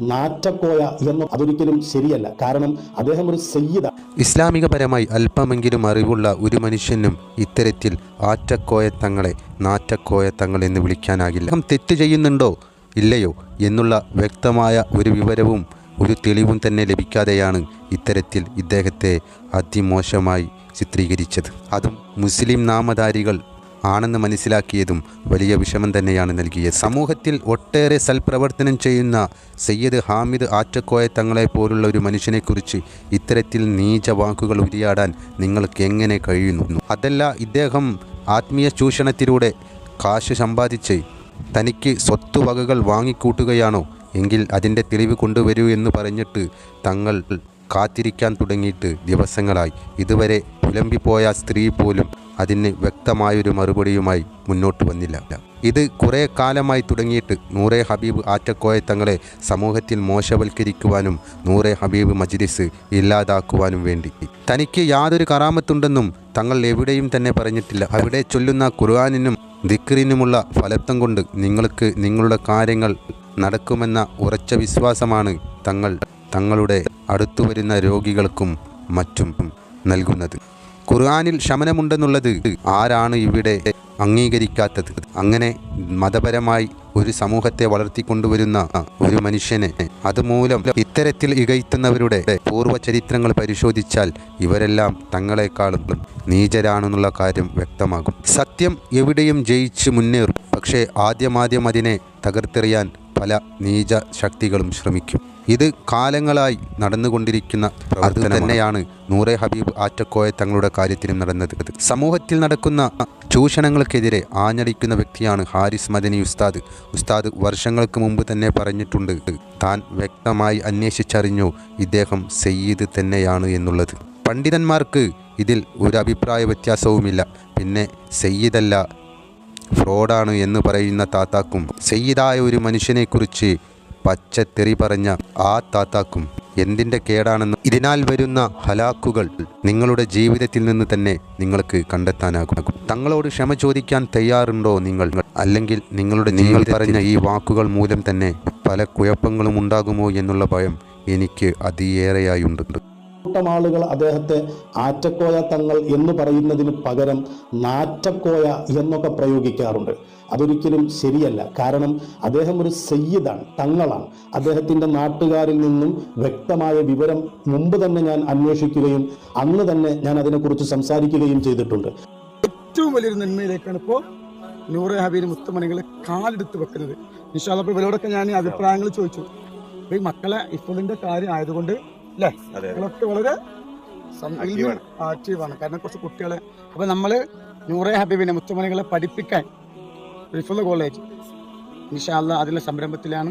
നാറ്റക്കോയ എന്ന് അതൊരിക്കലും ശരിയല്ല. കാരണം അദ്ദേഹം ഒരു സയ്യിദ ഇസ്ലാമികപരമായി അല്പമെങ്കിലും അറിവുള്ള ഒരു മനുഷ്യനും ഇത്തരത്തിൽ ആറ്റക്കോയ തങ്ങളെ നാറ്റക്കോയ തങ്ങൾ എന്ന് വിളിക്കാനാകില്ല. തെറ്റ് ചെയ്യുന്നുണ്ടോ? ഇല്ലയോ എന്നുള്ള വ്യക്തമായ ഒരു വിവരവും ഒരു തെളിവും തന്നെ ലഭിക്കാതെയാണ് ഇത്തരത്തിൽ ഇദ്ദേഹത്തെ അതിമോശമായി ചിത്രീകരിച്ചത്. അതും മുസ്ലിം നാമധാരികൾ ആണെന്ന് മനസ്സിലാക്കിയതും വലിയ വിഷമം തന്നെയാണ് നൽകിയത്. സമൂഹത്തിൽ ഒട്ടേറെ സൽപ്രവർത്തനം ചെയ്യുന്ന സയ്യദ് ഹാമിദ് ആറ്റക്കോയ തങ്ങളെ പോലുള്ള ഒരു മനുഷ്യനെക്കുറിച്ച് ഇത്തരത്തിൽ നീച വാക്കുകൾ ഉരിയാടാൻ നിങ്ങൾക്ക് എങ്ങനെ കഴിയുന്നു? അതല്ല ഇദ്ദേഹം ആത്മീയ ചൂഷണത്തിലൂടെ കാശ് സമ്പാദിച്ച് തനിക്ക് സ്വത്തുവകകൾ വാങ്ങിക്കൂട്ടുകയാണോ? എങ്കിൽ അതിന്റെ തെളിവ് കൊണ്ടുവരൂ എന്ന് പറഞ്ഞിട്ട് തങ്ങൾ കാത്തിരിക്കാൻ തുടങ്ങിയിട്ട് ദിവസങ്ങളായി. ഇതുവരെ പുലമ്പിപ്പോയ സ്ത്രീ പോലും അതിന് വ്യക്തമായൊരു മറുപടിയുമായി മുന്നോട്ട് വന്നില്ല. ഇത് കുറേ കാലമായി തുടങ്ങിയിട്ട് നൂറെ ഹബീബ് ആറ്റക്കോയ തങ്ങളെ സമൂഹത്തിൽ മോശവൽക്കരിക്കുവാനും നൂറെ ഹബീബ് മജ്ലിസ് ഇല്ലാതാക്കുവാനും വേണ്ടി. തനിക്ക് യാതൊരു കറാമത്തുണ്ടെന്നും തങ്ങൾ എവിടെയും തന്നെ പറഞ്ഞിട്ടില്ല. അവിടെ ചൊല്ലുന്ന ഖുർആാനിനും ദിക്റിനുമുള്ള ഫലത്വം കൊണ്ട് നിങ്ങൾക്ക് നിങ്ങളുടെ കാര്യങ്ങൾ നടക്കുമെന്ന ഉറച്ച വിശ്വാസമാണ് തങ്ങൾ തങ്ങളുടെ അടുത്തു വരുന്ന രോഗികൾക്കും മറ്റും നൽകുന്നത്. ഖുർആാനിൽ ശമനമുണ്ടെന്നുള്ളത് ആരാണ് ഇവിടെ അംഗീകരിക്കാത്തത്? അങ്ങനെ മതപരമായി ഒരു സമൂഹത്തെ വളർത്തിക്കൊണ്ടുവരുന്ന ഒരു മനുഷ്യനെ അതുമൂലം ഇത്തരത്തിൽ ഇകയ്ത്തുന്നവരുടെ പൂർവചരിത്രങ്ങൾ പരിശോധിച്ചാൽ ഇവരെല്ലാം തങ്ങളെക്കാളും നീചരാണെന്നുള്ള കാര്യം വ്യക്തമാകും. സത്യം എവിടെയും ജയിച്ച് മുന്നേറും. പക്ഷേ ആദ്യമാദ്യം അതിനെ തകർത്തെറിയാൻ പല നീച ശക്തികളും ശ്രമിക്കും. ഇത് കാലങ്ങളായി നടന്നുകൊണ്ടിരിക്കുന്ന അത് തന്നെയാണ് നൂറെ ഹബീബ് ആറ്റക്കോയ തങ്ങളുടെ കാര്യത്തിലും നടന്നത്. സമൂഹത്തിൽ നടക്കുന്ന ചൂഷണങ്ങൾക്കെതിരെ ആഞ്ഞടിക്കുന്ന വ്യക്തിയാണ് ഹാരിസ് മദനി ഉസ്താദ്. ഉസ്താദ് വർഷങ്ങൾക്ക് മുമ്പ് തന്നെ പറഞ്ഞിട്ടുണ്ട് താൻ വ്യക്തമായി അന്വേഷിച്ചറിഞ്ഞു ഇദ്ദേഹം സയ്യിദ് തന്നെയാണ് എന്നുള്ളത്. പണ്ഡിതന്മാർക്ക് ഇതിൽ ഒരു അഭിപ്രായ വ്യത്യാസവുമില്ല. പിന്നെ സയ്യിദല്ല ഫ്രോഡാണ് എന്ന് പറയുന്ന താത്താക്കും സയ്യിദായ ഒരു മനുഷ്യനെക്കുറിച്ച് പച്ചത്തെറി പറഞ്ഞ ആ താത്താക്കും എന്തിന്റെ കേടാണെന്ന് ഇതിനാൽ വരുന്ന ഹലാക്കുകൾ നിങ്ങളുടെ ജീവിതത്തിൽ നിന്ന് തന്നെ നിങ്ങൾക്ക് കണ്ടെത്താനാകും. തങ്ങളോട് ക്ഷമ ചോദിക്കാൻ തയ്യാറുണ്ടോ നിങ്ങൾ? അല്ലെങ്കിൽ നിങ്ങളുടെ നിങ്ങൾ പറഞ്ഞ ഈ വാക്കുകൾ മൂലം തന്നെ പല കുഴപ്പങ്ങളും ഉണ്ടാകുമോ എന്നുള്ള ഭയം എനിക്ക് അതിയേറെയായുണ്ട്. കൂട്ടം ആളുകൾ അദ്ദേഹത്തെ ആറ്റക്കോയ തങ്ങൾ എന്ന് പറയുന്നതിന് പകരം നാറ്റക്കോയ എന്നൊക്കെ പ്രയോഗിക്കാറുണ്ട്. അതൊരിക്കലും ശരിയല്ല. കാരണം അദ്ദേഹം ഒരു സയ്യിദാണ് തങ്ങളാണ്. അദ്ദേഹത്തിന്റെ നാട്ടുകാരിൽ നിന്നും വ്യക്തമായ വിവരം മുമ്പ് തന്നെ ഞാൻ അന്വേഷിക്കുകയും അന്ന് തന്നെ ഞാൻ അതിനെക്കുറിച്ച് സംസാരിക്കുകയും ചെയ്തിട്ടുണ്ട്. ഏറ്റവും വലിയൊരു നന്മയിലേക്കാണ് ഇപ്പോൾ നൂറെ ഹബീന് മുത്തമണികളെ കാലെടുത്ത് വെക്കുന്നത്. നിഷാദ് അപ്പോൾ ഇവരോടൊക്കെ ഞാൻ അഭിപ്രായങ്ങൾ ചോദിച്ചു. ഈ മക്കളെ ഇഫുലിന്റെ കാര്യം ആയതുകൊണ്ട് അല്ലേ? മക്കളൊക്കെ വളരെ ആക്റ്റീവാണ് കാരണം കുറച്ച് കുട്ടികളെ അപ്പൊ നമ്മൾ നൂറെ ഹബീബിനെ മുത്തുമണികളെ പഠിപ്പിക്കാൻ റിഫുള്ള കോളേജ് നിഷാല്ല അതിലെ സംരംഭത്തിലാണ്.